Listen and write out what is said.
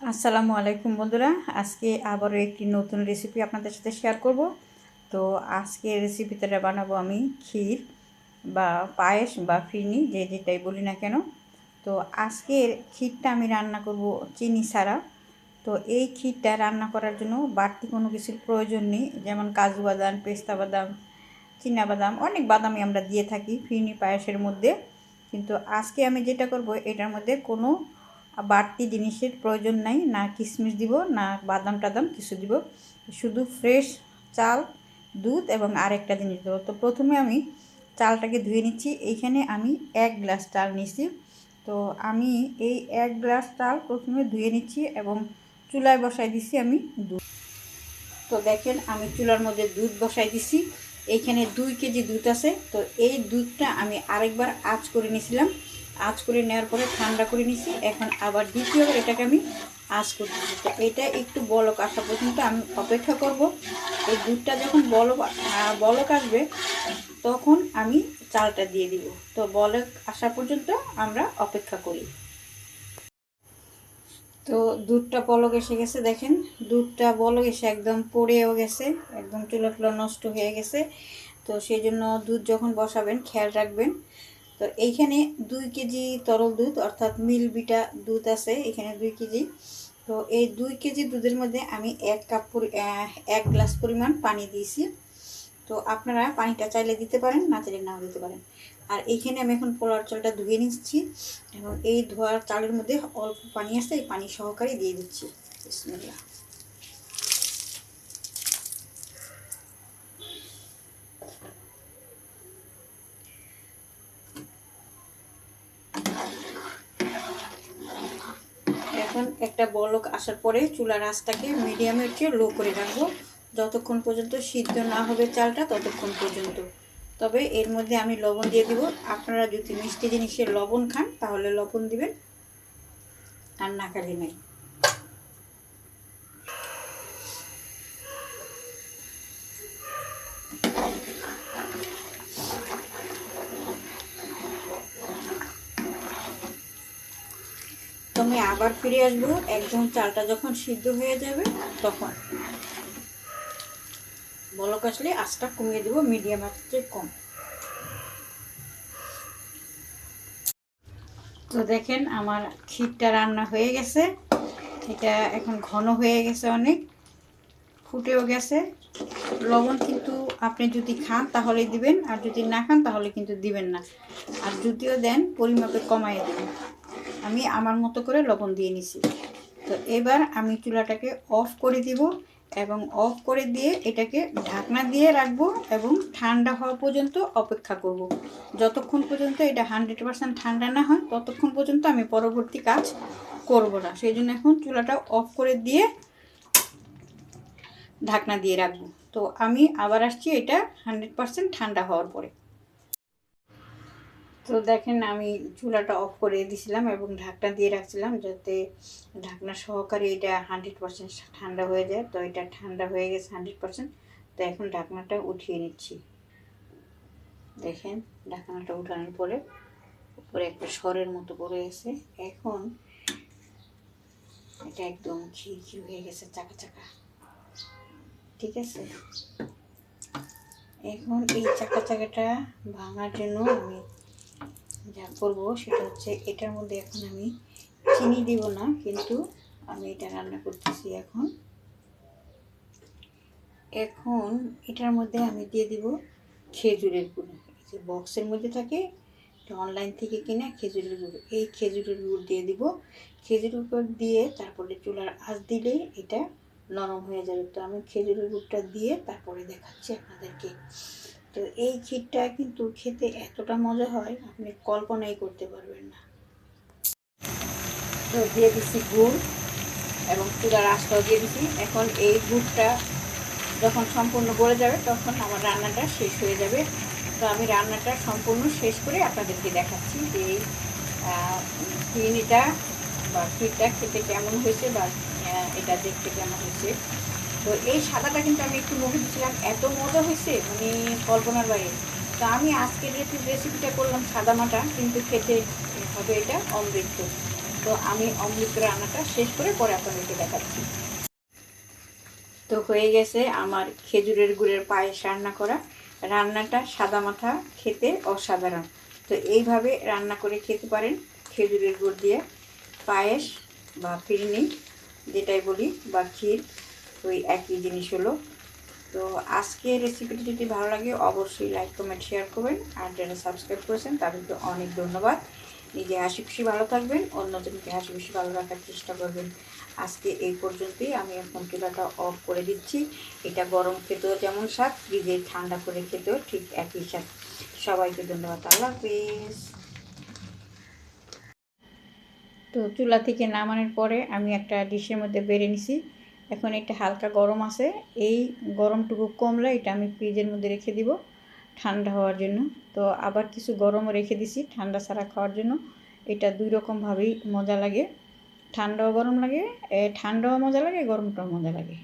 আসসালামু আলাইকুম বন্ধুরা। আজকে আবারও একটি নতুন রেসিপি আপনাদের সাথে শেয়ার করব। তো আজকে রেসিপিতে বানাবো আমি ক্ষীর বা পায়েস বা ফিরনি, যে যেটাই বলি না কেন। তো আজকের ক্ষীরটা আমি রান্না করব চিনি ছাড়া। তো এই ক্ষীরটা রান্না করার জন্য বাড়তি কোনো কিছুর প্রয়োজন নেই। যেমন কাজু বাদাম, পেস্তা বাদাম বাদাম, অনেক বাদামই আমরা দিয়ে থাকি ফিরনি পায়েসের মধ্যে। কিন্তু আজকে আমি যেটা করব, এটার মধ্যে কোনো বাড়তি জিনিসের প্রয়োজন নাই, না কিশমিশ দিব, না বাদাম টাদাম কিছু দিব। শুধু ফ্রেশ চাল, দুধ এবং আরেকটা জিনিস দেবো। তো প্রথমে আমি চালটাকে ধুয়ে নিচ্ছি। এইখানে আমি এক গ্লাস চাল নিচ্ছি তো আমি এই এক গ্লাস চাল প্রথমে ধুয়ে নিচ্ছি এবং চুলায় বসাই দিছি আমি দুধ। তো দেখেন আমি চুলার মধ্যে দুধ বসাই দিছি। এইখানে দুই কেজি দুধ আছে। তো এই দুধটা আমি আরেকবার আঁচ করে নিয়েছিলাম। আঁচ করে নেওয়ার পরে ঠান্ডা করে নিছি। এখন আবার দ্বিতীয়বার এটাকে আমি আঁচ করতেছি। তো এটা একটু বলক আসা পর্যন্ত আমি অপেক্ষা করব। এই দুধটা যখন বলক বলক আসবে, তখন আমি চালটা দিয়ে দিব। তো বলক আসা পর্যন্ত আমরা অপেক্ষা করি। তো দুধটা বলক এসে গেছে, দেখেন। দুধটা বলক এসে একদম পড়েও গেছে, একদম চুলা টুলা নষ্ট হয়ে গেছে। তো সেই জন্য দুধ যখন বসাবেন, খেয়াল রাখবেন। তো এইখানে দুই কেজি তরল দুধ, অর্থাৎ মিল বিটা দুধ আছে এখানে দুই কেজি। তো এই দুই কেজি দুধের মধ্যে আমি এক কাপ এক গ্লাস পরিমাণ পানি দিয়েছি। তো আপনারা পানিটা চাইলে দিতে পারেন, না চাইলে নাও দিতে পারেন। আর এইখানে আমি এখন পোলার চালটা ধুয়ে নিচ্ছি এবং এই ধোয়ার চালের মধ্যে অল্প পানি আছে, এই পানি সহকারে দিয়ে দিচ্ছি। বিসমিল্লাহ। এখন একটা বলক আসার পরে চুলার আঁচটাকে মিডিয়ামের চেয়ে লো করে রাখব। যতক্ষণ পর্যন্ত সিদ্ধ না হবে চালটা, ততক্ষণ পর্যন্ত। তবে এর মধ্যে আমি লবণ দিয়ে দিব। আপনারা যদি মিষ্টি জিনিসের লবণ খান, তাহলে লবণ দিবেন। আর না খালি নাই। আমি আবার ফিরে আসব। একদম চালটা যখন সিদ্ধ হয়ে যাবে, তখন বলক আসলে আঁচটা কমিয়ে দেবো, মিডিয়াম আঁচে কম। তো দেখেন আমার ক্ষীরটা রান্না হয়ে গেছে। এটা এখন ঘন হয়ে গেছে অনেক, ফুটেও গেছে। লবণ কিন্তু আপনি যদি খান তাহলে দিবেন, আর যদি না খান তাহলে কিন্তু দিবেন না। আর যদিও দেন, পরিমাপে কমাই দেবেন। আমি আমার মতো করে লবণ দিয়ে নিছি। তো এবার আমি চুলাটাকে অফ করে দিব এবং অফ করে দিয়ে এটাকে ঢাকনা দিয়ে রাখব এবং ঠান্ডা হওয়া পর্যন্ত অপেক্ষা করব। যতক্ষণ পর্যন্ত এটা হান্ড্রেড পারসেন্ট ঠান্ডা না হয়, ততক্ষণ পর্যন্ত আমি পরবর্তী কাজ করব না। সেই জন্য এখন চুলাটা অফ করে দিয়ে ঢাকনা দিয়ে রাখব। তো আমি আবার আসছি এটা হান্ড্রেড পারসেন্ট ঠান্ডা হওয়ার পরে। তো দেখেন আমি চুলাটা অফ করে দিয়েছিলাম এবং ঢাকনা দিয়ে রাখছিলাম যাতে ঢাকনা সহকারে এটা হান্ড্রেড পারসেন্ট ঠান্ডা হয়ে যায়। তো এটা ঠান্ডা হয়ে গেছে হান্ড্রেড পারসেন্ট তো এখন ঢাকনাটা উঠিয়ে নিচ্ছি। দেখেন ঢাকনাটা উঠানোর পরে উপরে একটা স্বরের মতো পড়ে গেছে। এখন এটা একদম খির হয়ে গেছে, চাকা চাকা। ঠিক আছে? এখন এই চাকা চাকাটা ভাঙার জন্য আমি যা করব সেটা হচ্ছে এটার মধ্যে এখন আমি চিনি দিব না, কিন্তু আমি এটা রান্না করতেছি এখন। এখন এটার মধ্যে আমি দিয়ে দিব খেজুরের গুঁড়ো। এই যে বক্সের মধ্যে থাকে, এটা অনলাইন থেকে কিনে খেজুরের গুঁড়ো। এই খেজুরের গুড় দিয়ে দিব। খেজুরের গুড় দিয়ে তারপরে চুলার আঁচ দিলে এটা নরম হয়ে যাবে। তো আমি খেজুরের গুড়টা দিয়ে তারপরে দেখাচ্ছি আপনাদেরকে। তো এই ক্ষীরটা কিন্তু খেতে এতটা মজা হয়, আপনি কল্পনাই করতে পারবেন না। তো দিয়ে দিচ্ছি গুড় এবং চুলার আঁচটাও দিয়ে দিচ্ছি। এখন এই গুড়টা যখন সম্পূর্ণ গড়ে যাবে, তখন আমার রান্নাটা শেষ হয়ে যাবে। তো আমি রান্নাটা সম্পূর্ণ শেষ করে আপনাদেরকে দেখাচ্ছি যে চিনিটা বা ক্ষীরটা খেতে কেমন হয়েছে বা এটা দেখতে কেমন হয়েছে। তো এই সাদাটা কিন্তু আমি একটু মুখে দিচ্ছিলাম এত মজা হয়েছে মানে কল্পনার বাইরে। তো আমি আজকে আজকের রেসিপিটা করলাম সাদা মাটা, কিন্তু খেতে হবে এটা অমৃত। তো আমি অমৃত রান্নাটা শেষ করে পরে আপনাদেরকে দেখাচ্ছি। তো হয়ে গেছে আমার খেজুরের গুড়ের পায়েস রান্না করা। রান্নাটা সাদা মাথা খেতে অসাধারণ। তো এইভাবে রান্না করে খেতে পারেন খেজুরের গুড় দিয়ে। পায়েস বা ফিরনি, যেটাই বলি, বা ক্ষীর। ওই একই জিনিস হলো। তো আজকে রেসিপিটি যদি ভালো লাগে, অবশ্যই লাইক কমেন্ট শেয়ার করবেন। আর যারা সাবস্ক্রাইব করেছেন, তাদেরকে অনেক ধন্যবাদ। নিজে হাসি খুশি ভালো থাকবেন, অন্যজনকে হাসি খুশি ভালো রাখার চেষ্টা করবেন। আজকে এই পর্যন্তই, আমি এখন চুলাটা অফ করে দিচ্ছি। এটা গরম খেতেও যেমন স্বাদ, ফ্রিজে ঠান্ডা করে খেতেও ঠিক একই স্বাদ। সবাইকে ধন্যবাদ, আল্লাহ হাফিজ। তো চুলা থেকে নামানোর পরে আমি একটা ডিশের মধ্যে বেড়ে নিছি। এখন এটা হালকা গরম আছে। এই গরমটুকু কমলে এটা আমি ফ্রিজের মধ্যে রেখে দিব ঠান্ডা হওয়ার জন্য। তো আবার কিছু গরম রেখে দিছি ঠান্ডা ছাড়া খাওয়ার জন্য। এটা দুই রকমভাবেই মজা লাগে। ঠান্ডাও গরম লাগে ঠান্ডাও মজা লাগে, গরমটাও মজা লাগে।